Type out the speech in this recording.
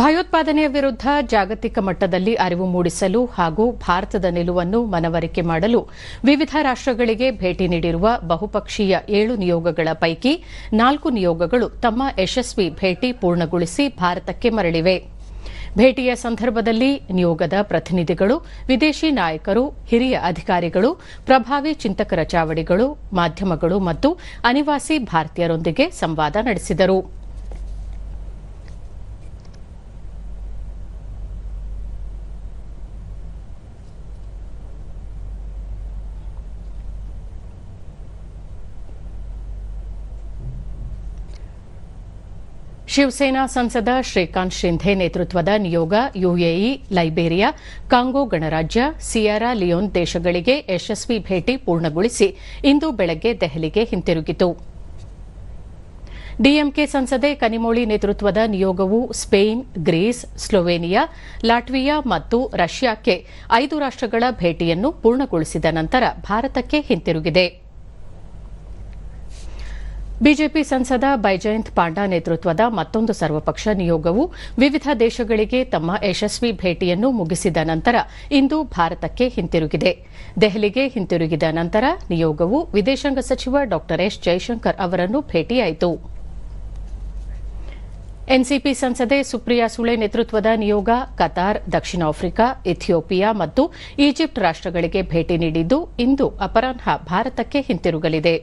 ಭಯೋತ್ಪಾದನೆಯ ವಿರುದ್ಧ ಜಾಗತಿಕ ಮಟ್ಟದಲ್ಲಿ ಅರಿವು ಮೂಡಿಸಲು ಹಾಗೂ ಭಾರತದ ನಿಲುವನ್ನು ಮನವರಿಕೆ ಮಾಡಲು ವಿವಿಧ ರಾಷ್ಟಗಳಿಗೆ ಭೇಟಿ ನೀಡಿರುವ ಬಹುಪಕ್ಷೀಯ ಏಳು ನಿಯೋಗಗಳ ಪೈಕಿ ನಾಲ್ಕು ನಿಯೋಗಗಳು ತಮ್ಮ ಯಶಸ್ವಿ ಭೇಟಿ ಪೂರ್ಣಗೊಳಿಸಿ ಭಾರತಕ್ಕೆ ಮರಳಿವೆ. ಭೇಟಿಯ ಸಂದರ್ಭದಲ್ಲಿ ನಿಯೋಗದ ಪ್ರತಿನಿಧಿಗಳು, ವಿದೇಶಿ ನಾಯಕರು, ಹಿರಿಯ ಅಧಿಕಾರಿಗಳು, ಪ್ರಭಾವಿ ಚಿಂತಕರ ಚಾವಡಿಗಳು, ಮಾಧ್ಯಮಗಳು ಮತ್ತು ಅನಿವಾಸಿ ಭಾರತೀಯರೊಂದಿಗೆ ಸಂವಾದ ನಡೆಸಿದರು. ಶಿವಸೇನಾ ಸಂಸದ ಶ್ರೀಕಾಂತ್ ಶಿಂಧೆ ನೇತೃತ್ವದ ನಿಯೋಗ, ಯುಎಇ, ಲೈಬೇರಿಯಾ, ಕಾಂಗೋ ಗಣರಾಜ್ಯ, ಸಿಯಾರಾ ಲಿಯೋನ್ ದೇಶಗಳಿಗೆ ಯಶಸ್ವಿ ಭೇಟಿ ಪೂರ್ಣಗೊಳಿಸಿ ಇಂದು ಬೆಳಗ್ಗೆ ದೆಹಲಿಗೆ ಹಿಂತಿರುಗಿತು. ಡಿಎಂಕೆ ಸಂಸದೆ ಕನಿಮೋಳಿ ನೇತೃತ್ವದ ನಿಯೋಗವು ಸ್ಪೇನ್, ಗ್ರೀಸ್, ಸ್ಲೋವೇನಿಯಾ, ಲಾಟ್ವಿಯಾ ಮತ್ತು ರಷ್ಯಾಕ್ಕೆ ಐದು ರಾಷ್ಟಗಳ ಭೇಟಿಯನ್ನು ಪೂರ್ಣಗೊಳಿಸಿದ ನಂತರ ಭಾರತಕ್ಕೆ ಹಿಂತಿರುಗಿದೆ. ಬಿಜೆಪಿ ಸಂಸದ ಬೈಜಯಂತ್ ಪಾಂಡಾ ನೇತೃತ್ವದ ಮತ್ತೊಂದು ಸರ್ವಪಕ್ಷ ನಿಯೋಗವು ವಿವಿಧ ದೇಶಗಳಿಗೆ ತಮ್ಮ ಯಶಸ್ವಿ ಭೇಟಿಯನ್ನು ಮುಗಿಸಿದ ನಂತರ ಇಂದು ಭಾರತಕ್ಕೆ ಹಿಂತಿರುಗಿದೆ. ದೆಹಲಿಗೆ ಹಿಂತಿರುಗಿದ ನಂತರ ನಿಯೋಗವು ವಿದೇಶಾಂಗ ಸಚಿವ ಡಾ ಎಸ್ ಜೈಶಂಕರ್ ಅವರನ್ನು ಭೇಟಿಯಾಯಿತು. ಎನ್ಸಿಪಿ ಸಂಸದೆ ಸುಪ್ರಿಯಾ ಸುಳೆ ನೇತೃತ್ವದ ನಿಯೋಗ ಕತಾರ್, ದಕ್ಷಿಣ ಆಫ್ರಿಕಾ, ಇಥಿಯೋಪಿಯಾ ಮತ್ತು ಈಜಿಪ್ಟ್ ರಾಷ್ಟಗಳಿಗೆ ಭೇಟಿ ನೀಡಿದ್ದು ಇಂದು ಅಪರಾಹ್ನ ಭಾರತಕ್ಕೆ ಹಿಂತಿರುಗಲಿದೆ.